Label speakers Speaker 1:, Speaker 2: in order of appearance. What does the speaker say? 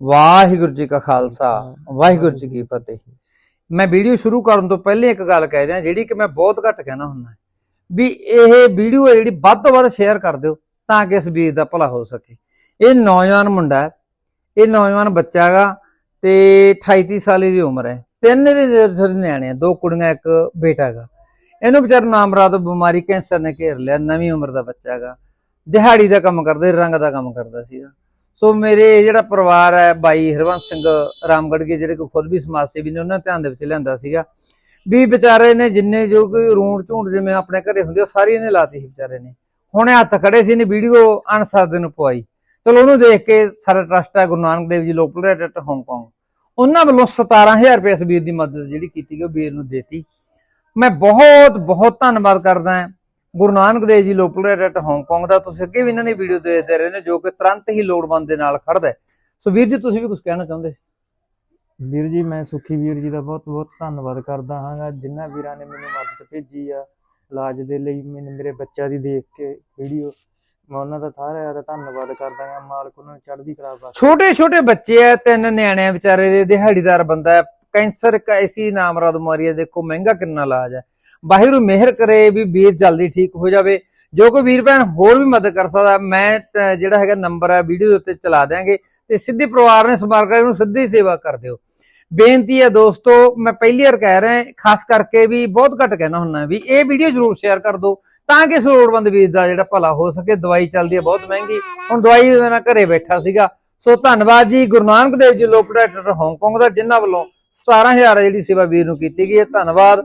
Speaker 1: ਵਾਹਿਗੁਰੂ ਜੀ ਕਾ ਖਾਲਸਾ ਵਾਹਿਗੁਰੂ ਜੀ ਕੀ ਫਤਿਹ। ਮੈਂ ਵੀਡੀਓ ਸ਼ੁਰੂ ਕਰਨ ਤੋਂ ਪਹਿਲੇ ਇੱਕ ਗੱਲ ਕਹਿ ਦਿਆਂ ਜਿਹੜੀ ਕਿ ਮੈਂ ਬਹੁਤ ਘੱਟ ਕਹਿਣਾ ਹੁੰਦਾ ਵੀ ਇਹ ਵੀਡੀਓ ਜਿਹੜੀ ਵੱਧ ਤੋਂ ਵੱਧ ਸ਼ੇਅਰ ਕਰ ਦਿਓ ਤਾਂ ਕਿ ਇਸ ਵੀਰ ਦਾ ਭਲਾ ਹੋ ਸਕੇ। ਇਹ ਨੌਜਵਾਨ ਮੁੰਡਾ ਹੈ ਇਹ ਨੌਜਵਾਨ ਬੱਚਾ ਹੈਗਾ ਤੇ 28 30 ਸਾਲ ਦੀ ਉਮਰ ਹੈ। ਤਿੰਨ ਦੇ ਜਿਹੜੇ ਨਿਆਣੇ ਆ ਦੋ ਕੁੜੀਆਂ ਇੱਕ ਬੇਟਾ ਹੈਗਾ। ਇਹਨੂੰ ਵਿਚਾਰ ਨਾਮ ਰਾਤ ਬਿਮਾਰੀ ਕੈਂਸਰ ਨੇ ਘੇਰ ਲਿਆ ਨਵੀਂ ਉਮਰ ਦਾ ਬੱਚਾ ਹੈਗਾ। ਦਿਹਾੜੀ ਦਾ ਕੰਮ ਕਰਦਾ ਰੰਗ ਦਾ ਕੰਮ ਕਰਦਾ ਸੀਗਾ। ਸੋ ਮੇਰੇ ਜਿਹੜਾ ਪਰਿਵਾਰ ਹੈ, ਬਾਈ ਹਰਵੰਸ ਸਿੰਘ ਰਾਮਗੜ੍ਹ ਰਾਮਗੜ੍ਹਗੇ ਜਿਹੜੇ ਕੋ ਖੁਦ ਵੀ ਸਮਾਜ ਸੇਵੀ ਨੇ, ਉਹਨਾਂ ਧਿਆਨ ਦੇ ਵਿੱਚ ਲਿਆਂਦਾ ਸੀਗਾ। ਵੀ ਵਿਚਾਰੇ ਨੇ ਜਿੰਨੇ ਜੋ ਕੋਈ ਰੂਣ ਝੂੰਡ ਜਿਵੇਂ ਆਪਣੇ ਘਰੇ ਹੁੰਦੇ ਉਹ ਸਾਰੀ ਇਹਨੇ ਲਾਤੀ ਸੀ ਵਿਚਾਰੇ ਨੇ। ਹੁਣੇ ਹੱਥ ਖੜੇ ਸੀ ਨੇ, ਵੀਡੀਓ ਅਣਸਾਦੇ ਨੂੰ ਪਵਾਈ। ਚਲੋ ਉਹਨੂੰ ਦੇਖ ਕੇ ਸਾਰਾ ਟਰਸਟ ਹੈ, ਗੁਰੂ Nanak Dev ji local rate Hong Kong ਉਹਨਾਂ ਵੱਲੋਂ 17000 ਰੁਪਏ ਇਸ ਵੀਰ ਦੀ ਮਦਦ ਜਿਹੜੀ ਕੀਤੀ ਗਈ, ਉਹ ਵੀਰ ਨੂੰ ਦੇਤੀ। ਮੈਂ ਬਹੁਤ ਬਹੁਤ ਧੰਨਵਾਦ ਕਰਦਾ ਹਾਂ। ਗੁਰੂ Nanak Dev ji local rate Hong Kong ਦਾ ਤੁਸੀਂ ਅੱਗੇ ਵੀ ਇਹਨਾਂ ਦੀ ਵੀਡੀਓ ਦੇਖਦੇ ਰਹੇ ਨੇ ਜੋ ਕਿ ਤੁਰੰਤ ਹੀ ਲੋੜਵੰਦ ਦੇ ਨਾਲ ਖੜਦਾ ਹੈ। ਸੋ ਵੀਰ ਜੀ ਤੁਸੀਂ ਵੀ ਕੁਝ ਕਹਿਣਾ ਚਾਹੁੰਦੇ ਸੀ?
Speaker 2: ਵੀਰ ਜੀ ਮੈਂ ਸੁਖੀ ਵੀਰ ਜੀ ਦਾ ਬਹੁਤ ਬਹੁਤ ਧੰਨਵਾਦ ਕਰਦਾ ਹਾਂਗਾ। ਜਿਨ੍ਹਾਂ ਵੀਰਾਂ ਨੇ ਮੈਨੂੰ ਮਦਦ ਭੇਜੀ ਆ ਇਲਾਜ ਦੇ ਲਈ ਮੈਨੂੰ ਮੇਰੇ ਬੱਚਾ ਦੀ ਦੇਖ ਕੇ ਵੀਡੀਓ ਮੈਂ ਉਹਨਾਂ ਦਾ ਸਾਰਿਆਂ ਦਾ ਧੰਨਵਾਦ ਕਰਦਾ ਹਾਂ। ਮਾਲਕ ਉਹਨਾਂ ਨੂੰ ਚੜ੍ਹਦੀ ਕਲਾ ਬਖਸ਼ੇ।
Speaker 1: ਛੋਟੇ ਛੋਟੇ ਬੱਚੇ ਐ ਤਿੰਨ ਨਿਆਣੇ ਆ ਵਿਚਾਰੇ ਦੇ ਦਿਹਾੜੀਦਾਰ ਬੰਦਾ ਕੈਂਸਰ ਇੱਕ ਐਸੀ ਨਾਮਰਾਦ ਬਿਮਾਰੀ ਹੈ ਦੇਖੋ ਮਹਿੰਗਾ ਕਿੰਨਾ ਇਲਾਜ ਹੈ। ਵਾਹਿਗੁਰੂ ਮਿਹਰ ਕਰੇ ਵੀ ਵੀਰ ਜਲਦੀ ਠੀਕ ਹੋ ਜਾਵੇ। ਜੋ ਕੋਈ ਵੀਰ ਭੈਣ ਹੋਰ ਵੀ ਮਦਦ ਕਰ ਸਕਦਾ, ਮੈਂ ਜਿਹੜਾ ਹੈਗਾ ਨੰਬਰ ਹੈ, ਵੀਡੀਓ ਦੇ ਉੱਤੇ ਚਲਾ ਦਿਆਂਗੇ। ਤੇ ਸਿੱਧੀ ਪਰਿਵਾਰ ਨੇ ਸੰਪਰਕ ਕਰੇ ਉਹਨੂੰ ਸਿੱਧੀ ਸੇਵਾ ਕਰ ਦਿਓ। ਬੇਨਤੀ ਹੈ ਦੋਸਤੋ, ਮੈਂ ਪਹਿਲੀ ਵਾਰ ਕਹਿ ਰਿਹਾ, ਖਾਸ ਕਰਕੇ ਵੀ ਬਹੁਤ ਘੱਟ ਕਹਿਣਾ ਹੁੰਦਾ ਵੀ ਇਹ ਵੀਡੀਓ ਜ਼ਰੂਰ ਸ਼ੇਅਰ ਕਰ ਦਿਓ, ਤਾਂ ਕਿ ਇਸ ਲੋੜਵੰਦ ਵੀਰ ਦਾ ਜਿਹੜਾ ਭਲਾ ਹੋ ਸਕੇ। ਦਵਾਈ ਚੱਲਦੀ ਹੈ ਬਹੁਤ ਮਹਿੰਗੀ। ਹੁਣ ਦਵਾਈ ਦੇ ਨਾਲ ਘਰੇ ਬੈਠਾ ਸੀਗਾ। ਸੋ ਧੰਨਵਾਦ ਜੀ, ਗੁਰੂ ਨਾਨਕ ਦੇਵ ਜੀ, ਲੋਕ ਪ੍ਰੋਟੈਕਟਰ ਹਾਂਗਕਾਂਗ ਦਾ, ਜਿਨ੍ਹਾਂ ਵੱਲੋਂ 17000 ਜਿਹੜੀ ਸੇਵਾ ਵੀਰ ਨੂੰ ਕੀਤੀ ਗਈ ਹੈ। ਧੰਨਵਾਦ।